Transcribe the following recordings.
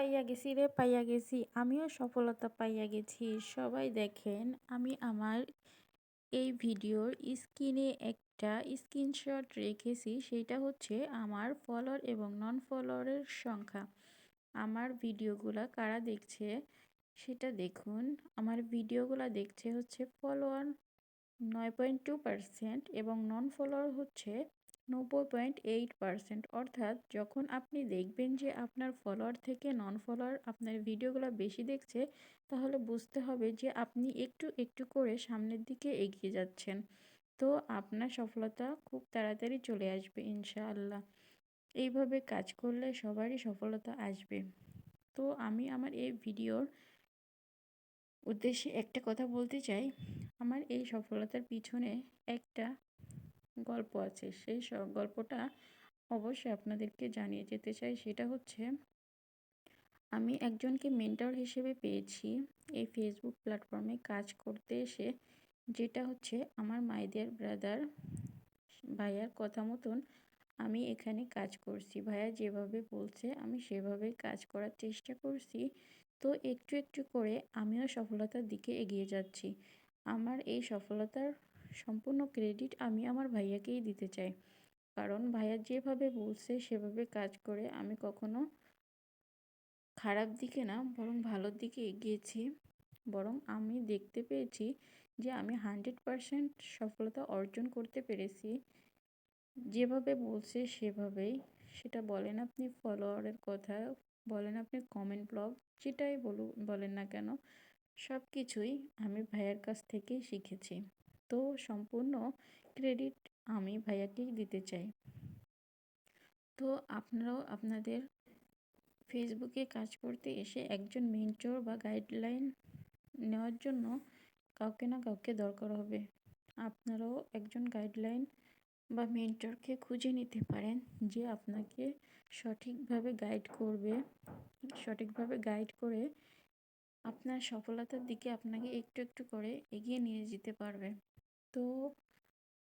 পাইয়া গেছি রে, পাইয়া গেছি। আমিও সফলতা পাইয়া গেছি। সবাই দেখেন, আমি আমার এই ভিডিওর স্ক্রিনে একটা স্ক্রিনশট রেখেছি, সেটা হচ্ছে আমার ফলোয়ার এবং নন ফলোয়ারের সংখ্যা। আমার ভিডিওগুলা কারা দেখছে, সেটা দেখুন। আমার ভিডিওগুলা দেখছে হচ্ছে ফলোয়ার নয় পয়েন্ট টু পারসেন্ট এবং নন ফলোয়ার হচ্ছে নব্বই পয়েন্ট এইট পারসেন্ট। অর্থাৎ যখন আপনি দেখবেন যে আপনার ফলোয়ার থেকে নন ফলোয়ার আপনার ভিডিওগুলো বেশি দেখছে, তাহলে বুঝতে হবে যে আপনি একটু একটু করে সামনের দিকে এগিয়ে যাচ্ছেন। তো আপনার সফলতা খুব তাড়াতাড়ি চলে আসবে ইনশাআল্লাহ। এইভাবে কাজ করলে সবারই সফলতা আসবে। তো আমি আমার এই ভিডিওর উদ্দেশ্যে একটা কথা বলতে চাই। আমার এই সফলতার পিছনে একটা গল্প আছে। সেই গল্পটা অবশ্যই আপনাদেরকে জানিয়ে যেতে চাই। সেটা হচ্ছে, আমি একজনকে মেন্টর হিসেবে পেয়েছি এই ফেসবুক প্ল্যাটফর্মে কাজ করতে এসে। যেটা হচ্ছে, আমার মাইদের ব্রাদার ভাইয়ার কথা মতন আমি এখানে কাজ করছি। ভাইয়া যেভাবে বলছে, আমি সেভাবে কাজ করার চেষ্টা করছি। তো একটু একটু করে আমিও সফলতার দিকে এগিয়ে যাচ্ছি। আমার এই সফলতার সম্পূর্ণ ক্রেডিট আমি আমার ভাইয়াকেই দিতে চাই। কারণ ভাইয়া যেভাবে বলছে, সেভাবে কাজ করে আমি কখনো খারাপ দিকে না, বরং ভালোর দিকে এগিয়েছি। বরং আমি দেখতে পেয়েছি যে আমি হান্ড্রেড পারসেন্ট সফলতা অর্জন করতে পেরেছি। যেভাবে বলছে, সেভাবেই। সেটা বলেন আপনি ফলোয়ারের কথা, বলেন আপনি কমেন্ট ব্লগ যেটাই বলু বলেন না কেন সব কিছুই আমি ভাইয়ার কাছ থেকেই শিখেছি। তো সম্পূর্ণ ক্রেডিট আমি ভাইয়াকেই দিতে চাই। তো আপনারাও আপনাদের ফেসবুকে কাজ করতে এসে একজন মেন্টর বা গাইডলাইন নেওয়ার জন্য কাউকে না কাউকে দরকার হবে। আপনারাও একজন গাইডলাইন বা মেন্টরকে খুঁজে নিতে পারেন যে আপনাকে সঠিকভাবে গাইড করবে। সঠিকভাবে গাইড করে আপনার সফলতার দিকে আপনাকে একটু একটু করে এগিয়ে নিয়ে যেতে পারবে। তো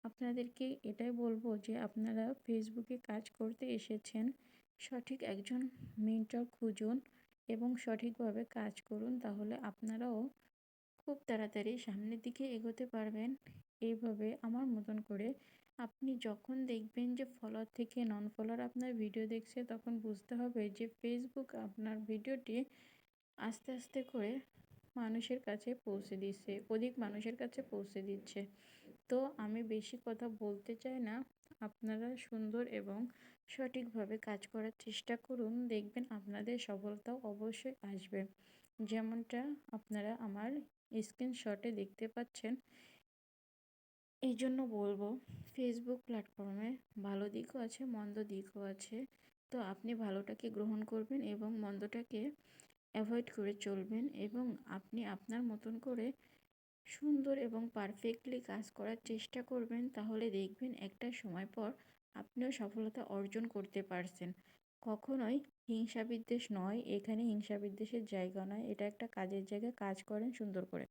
আপনাদেরকে এটাই বলব যে আপনারা ফেসবুকে কাজ করতে এসেছেন, সঠিক একজন মেন্টর খুঁজুন এবং সঠিকভাবে কাজ করুন, তাহলে আপনারাও খুব তাড়াতাড়ি সামনের দিকে এগোতে পারবেন। এইভাবে আমার মতন করে আপনি যখন দেখবেন যে ফলোয়ার থেকে নন ফলোয়ার আপনার ভিডিও দেখছে, তখন বুঝতে হবে যে ফেসবুক আপনার ভিডিওটি আস্তে আস্তে করে মানুষের কাছে পৌঁছে দিচ্ছে, অধিক মানুষের কাছে পৌঁছে দিচ্ছে। তো আমি বেশি কথা বলতে চাই না, আপনারা সুন্দর এবং সঠিকভাবে কাজ করার চেষ্টা করুন, দেখবেন আপনাদের সফলতাও অবশ্যই আসবে। যেমনটা আপনারা আমার স্ক্রিনশটে দেখতে পাচ্ছেন এই জন্য বলব ফেসবুক প্ল্যাটফর্মে ভালো দিকও আছে, মন্দ দিকও আছে। তো আপনি ভালোটাকে গ্রহণ করবেন এবং মন্দটাকে অ্যাভয়েড করে চলবেন এবং আপনি আপনার মতন করে সুন্দর এবং পারফেক্টলি কাজ করার চেষ্টা করবেন, তাহলে দেখবেন একটা সময় পর আপনিও সফলতা অর্জন করতে পারছেন। কখনোই হিংসা বিদ্বেষ নয়, এখানে হিংসা বিদ্বেষের জায়গা নয়, এটা একটা কাজের জায়গায় কাজ করেন সুন্দর করে।